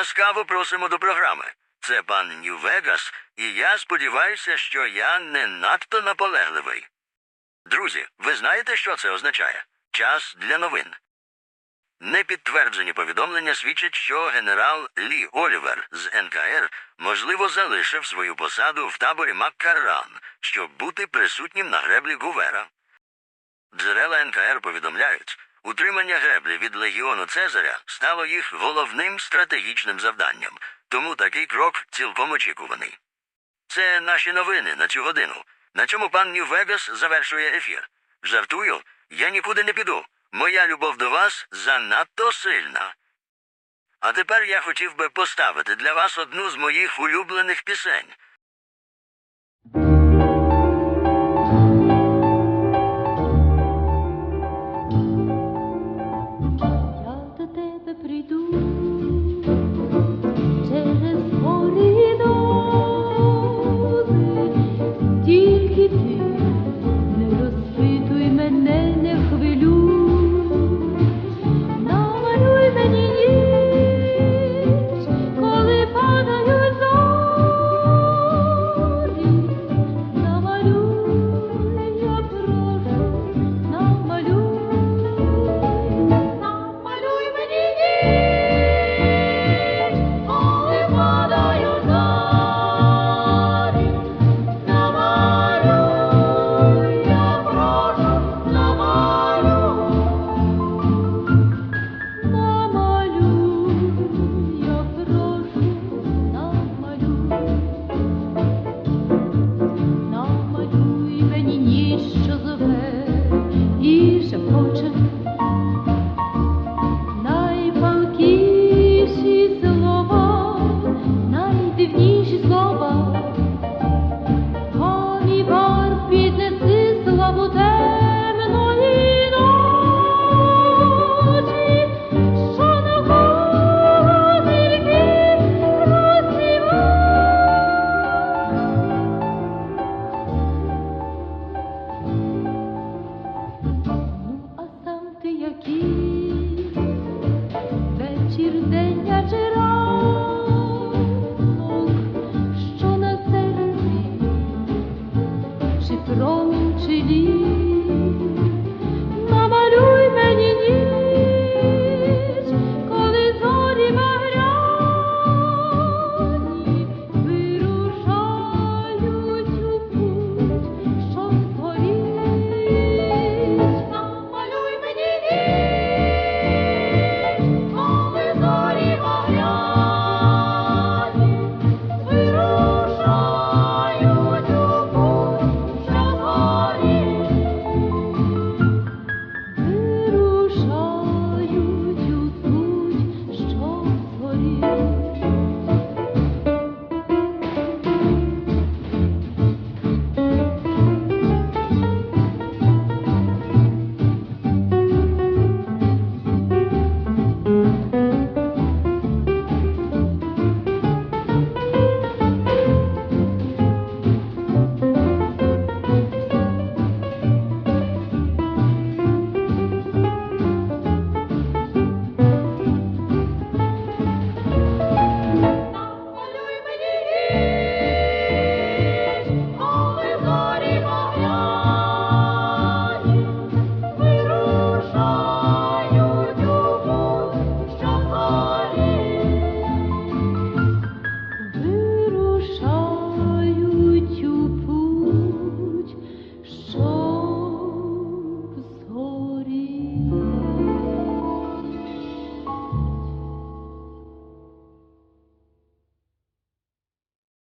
Ласкаво просимо до програми. Це пан Нью-Вегас, і я сподіваюся, що я не надто наполегливий. Друзі, ви знаєте, що це означає? Час для новин. Непідтверджені повідомлення свідчать, що генерал Лі Олівер з НКР можливо залишив свою посаду в таборі Маккарран, щоб бути присутнім на греблі Гувера. Джерела НКР повідомляють, утримання греблі від легіону Цезаря стало їх головним стратегічним завданням, тому такий крок цілком очікуваний. Це наші новини на цю годину. На чому пан Нью-Вегас завершує ефір. Жартую, я нікуди не піду. Моя любов до вас занадто сильна. А тепер я хотів би поставити для вас одну з моїх улюблених пісень.